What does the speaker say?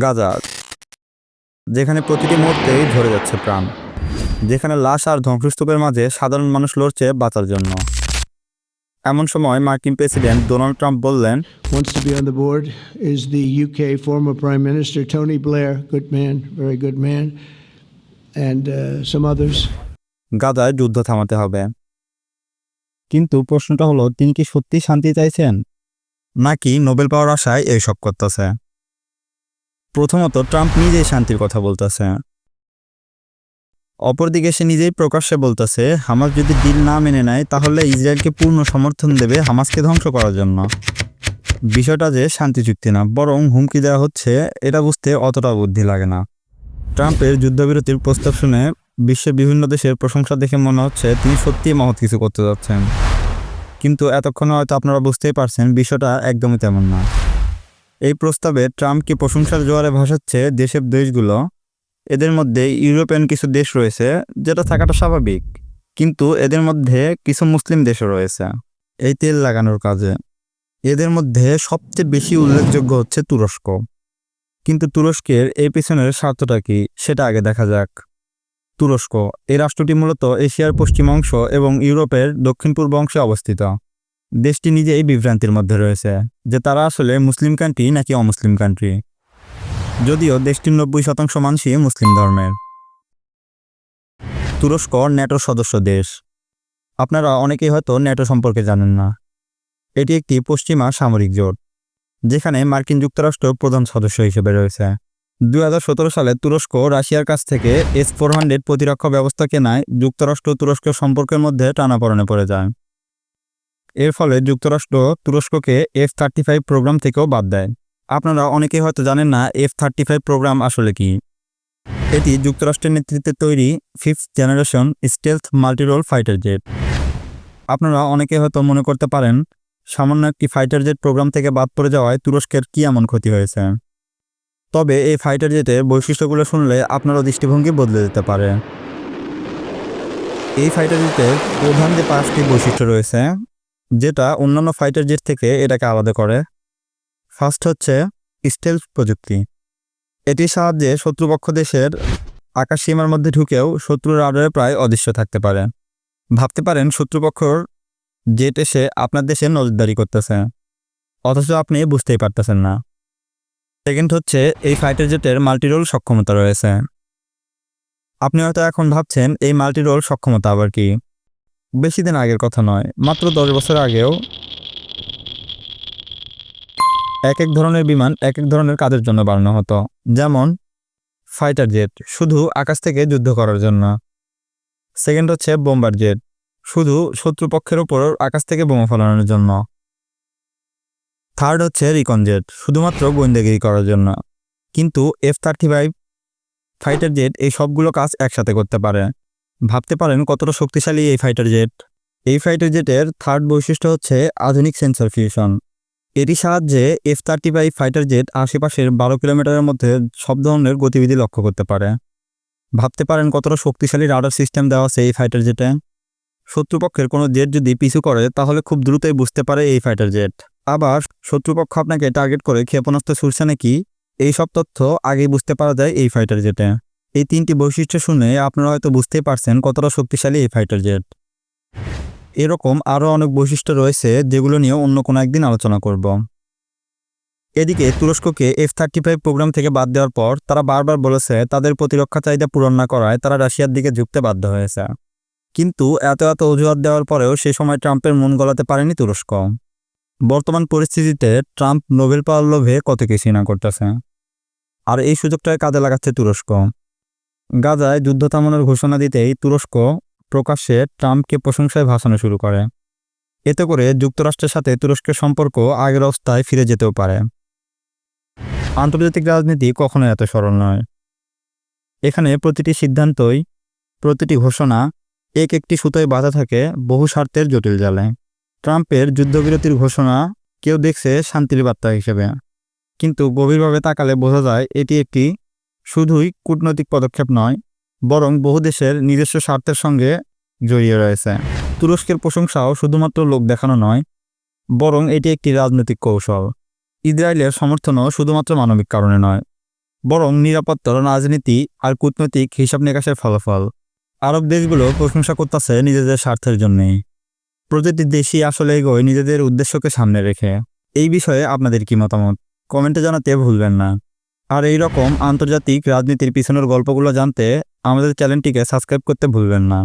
গাজা যেখানে প্রতিটি মুহূর্তেই ঝরে যাচ্ছে প্রাণ যেখানে লাশ আর ধ্বংসস্তূপের মাঝে সাধারণ মানুষ লড়ছে বাঁচার জন্য। এমন সময় মার্কিন প্রেসিডেন্ট ডোনাল্ড ট্রাম্প বললেন Wants to be on the board is the UK former Prime Minister Tony Blair, good man, very good man, and uh, some others. গাজায় যুদ্ধ থামাতে হবে। কিন্তু প্রশ্নটা হলো তিনি কি সত্যি শান্তি চাইছেন? নাকি নোবেল পাওয়ার আশায় এইসব করতেছে? প্রথমত ট্রাম্প নিজেই শান্তির কথা বলতেছে। অপরদিকে সে নিজেই প্রকাশ্যে বলতেছে, হামাস যদি ডিল না মেনে নেয়, তাহলে ইসরায়েলকে পূর্ণ সমর্থন দেবে হামাসকে ধ্বংস করার জন্য। বিষয়টা যে শান্তি চুক্তি না, বরং হুমকি দেওয়া হচ্ছে, এটা বুঝতে অতটা বুদ্ধি লাগে না। ট্রাম্পের যুদ্ধবিরতির প্রস্তাব শুনে বিশ্বের বিভিন্ন দেশের প্রশংসা দেখে মনে হচ্ছে তিনি সত্যিই মহৎ কিছু করতে যাচ্ছেন। কিন্তু এতক্ষণে হয়তো আপনারা বুঝতেই পারছেন, বিষয়টা একদমই তেমন না। এই প্রস্তাবে ট্রাম্প কি প্রশংসার জোয়ারে ভাসাচ্ছে দেশের দেশগুলো? এদের মধ্যে ইউরোপিয়ান কিছু দেশ রয়েছে যেটা থাকাটা স্বাভাবিক, কিন্তু এদের মধ্যে কিছু মুসলিম দেশও রয়েছে। এই তেল লাগানোর কাজে। এদের মধ্যে সবচেয়ে বেশি উল্লেখযোগ্য হচ্ছে তুরস্ক। কিন্তু তুরস্কের এই পিছনের স্বার্থটা কি, সেটা আগে দেখা যাক। তুরস্ক, এই রাষ্ট্রটি মূলত এশিয়ার পশ্চিম অংশ এবং ইউরোপের দক্ষিণ পূর্ব অংশে অবস্থিত। দেশটি নিজে এই বিভ্রান্তির মধ্যে রয়েছে, যে তারা আসলে মুসলিম কান্ট্রি নাকি অমুসলিম কান্ট্রি যদিও দেশটির নব্বই শতাংশ মানুষই মুসলিম ধর্মের। তুরস্ক ন্যাটোর সদস্য দেশ। আপনারা অনেকেই হয়তো ন্যাটো সম্পর্কে জানেন না। এটি একটি পশ্চিমা সামরিক জোট, যেখানে মার্কিন যুক্তরাষ্ট্র প্রধান সদস্য হিসেবে রয়েছে। দু হাজার সতেরো সালে তুরস্ক রাশিয়ার কাছ থেকে এস ফোর হান্ড্রেড প্রতিরক্ষা ব্যবস্থা কেনায় যুক্তরাষ্ট্র তুরস্ক সম্পর্কের মধ্যে টানাপড়েনে পড়ে যায়। এর ফলে যুক্তরাষ্ট্র তুরস্ককে এফ থার্টি ফাইভ প্রোগ্রাম থেকেও বাদ দেয়। আপনারা অনেকেই হয়তো জানেন না এফ থার্টি ফাইভ প্রোগ্রাম আসলে কি। এটি যুক্তরাষ্ট্রের নেতৃত্বে তৈরি fifth generation stealth multirole fighter jet আপনারা অনেকে হয়তো মনে করতে পারেন, সামান্য একটি ফাইটার জেট প্রোগ্রাম থেকে বাদ পড়ে যাওয়ায় তুরস্কের কী এমন ক্ষতি হয়েছে। তবে এই ফাইটার জেটের বৈশিষ্ট্যগুলো শুনলে আপনারও দৃষ্টিভঙ্গি বদলে যেতে পারে। এই ফাইটার জেটের প্রধান যে পাঁচটি বৈশিষ্ট্য রয়েছে যেটা অন্যান্য ফাইটার জেট থেকে এটাকে আলাদা করে। ফার্স্ট হচ্ছে স্টেলথ প্রযুক্তি। এটির সাহায্যে শত্রুপক্ষ দেশের আকাশ সীমার মধ্যে ঢুকেও শত্রুর রাডারে প্রায় অদৃশ্য থাকতে পারে। ভাবতে পারেন, শত্রুপক্ষর জেট এসে আপনার দেশে নজরদারি করতেছে। অথচ আপনি বুঝতেই পারতেছেন না। সেকেন্ড হচ্ছে, এই ফাইটার জেটের মাল্টিরোল সক্ষমতা রয়েছে। আপনি হয়তো এখন ভাবছেন, এই মাল্টিরোল সক্ষমতা আবার কি? বেশি দিন আগের কথা নয়, মাত্র দশ বছর আগেও এক এক ধরনের বিমান এক এক ধরনের কাজের জন্য বানানো হতো। যেমন ফাইটার জেট শুধু আকাশ থেকে যুদ্ধ করার জন্য। সেকেন্ড হচ্ছে বোম্বার জেট শুধু শত্রুপক্ষের ওপর আকাশ থেকে বোমা ফলানোর জন্য। থার্ড হচ্ছে রিকন জেট শুধুমাত্র গোয়েন্দাগিরি করার জন্য। কিন্তু F thirty five fighter jet এই সবগুলো কাজ একসাথে করতে পারে। ভাবতে পারেন কতটা শক্তিশালী এই ফাইটার জেট এই ফাইটার জেটের থার্ড বৈশিষ্ট্য হচ্ছে আধুনিক সেন্সর ফিউশন এটি সাহায্যে F thirty five fighter jet আশেপাশের বারো কিলোমিটারের মধ্যে সব ধরনের গতিবিধি লক্ষ্য করতে পারে। ভাবতে পারেন কতটা শক্তিশালী রাডার সিস্টেম দেওয়া আছে এই ফাইটার জেটে শত্রুপক্ষের কোনো জেট যদি পিছু করে, তাহলে খুব দ্রুতই বুঝতে পারে এই ফাইটার জেট আবার শত্রুপক্ষ আপনাকে টার্গেট করে ক্ষেপণাস্ত্র ছুটছে নাকি, এই সব তথ্য আগেই বুঝতে পারা যায় এই ফাইটার জেটে এই তিনটি বৈশিষ্ট্য শুনে আপনারা হয়তো বুঝতেই পারছেন কতটা শক্তিশালী এই ফাইটার জেট এরকম আরও অনেক বৈশিষ্ট্য রয়েছে যেগুলো নিয়ে অন্য কোনো একদিন আলোচনা করব। এদিকে তুরস্ককে এফ থার্টি ফাইভ প্রোগ্রাম থেকে বাদ দেওয়ার পর তারা বারবার বলেছে তাদের প্রতিরক্ষা চাহিদা পূরণ না করায় তারা রাশিয়ার দিকে ঝুঁকতে বাধ্য হয়েছে। কিন্তু এত এত অজুহাত দেওয়ার পরেও সে সময় ট্রাম্পের মন গলাতে পারেনি তুরস্ক। বর্তমান পরিস্থিতিতে ট্রাম্প নোবেল পাওয়ার লোভে কত কিছুই না করতেছে। আর এই সুযোগটায় কাজে লাগাচ্ছে তুরস্ক। গাজায় যুদ্ধ থামানোর ঘোষণা দিতেই তুরস্ক প্রকাশ্যে ট্রাম্পকে প্রশংসায় ভাসানো শুরু করে। এতে করে যুক্তরাষ্ট্রের সাথে তুরস্কের সম্পর্ক আগের অবস্থায় ফিরে যেতেও পারে। আন্তর্জাতিক রাজনীতি কখনো এত সরল নয়। এখানে প্রতিটি সিদ্ধান্তই, প্রতিটি ঘোষণা এক একটি সুতোয় বাধা থাকে বহু স্বার্থের জটিল জালে। ট্রাম্পের যুদ্ধবিরতির ঘোষণা কেউ দেখছে শান্তির বার্তা হিসেবে। কিন্তু গভীরভাবে তাকালে বোঝা যায় এটি একটি শুধুই কূটনৈতিক পদক্ষেপ নয়, বরং বহু দেশের নিজস্ব স্বার্থের সঙ্গে জড়িয়ে রয়েছে। তুরস্কের প্রশংসাও শুধুমাত্র লোক দেখানো নয়, বরং এটি একটি রাজনৈতিক কৌশল। ইসরায়েলের সমর্থনও শুধুমাত্র মানবিক কারণে নয়, বরং নিরাপত্তার রাজনীতি আর কূটনৈতিক হিসাব নিকাশের ফলাফল। আরব দেশগুলো প্রশংসা করতেছে নিজেদের স্বার্থের জন্যই। প্রতিটি দেশই আসলে এগোয় নিজেদের উদ্দেশ্যকে সামনে রেখে। এই বিষয়ে আপনাদের কি মতামত? কমেন্টে জানাতে ভুলবেন না। আর এই রকম আন্তর্জাতিক রাজনীতির পিছনের গল্পগুলো জানতে আমাদের চ্যানেলটিকে সাবস্ক্রাইব করতে ভুলবেন না।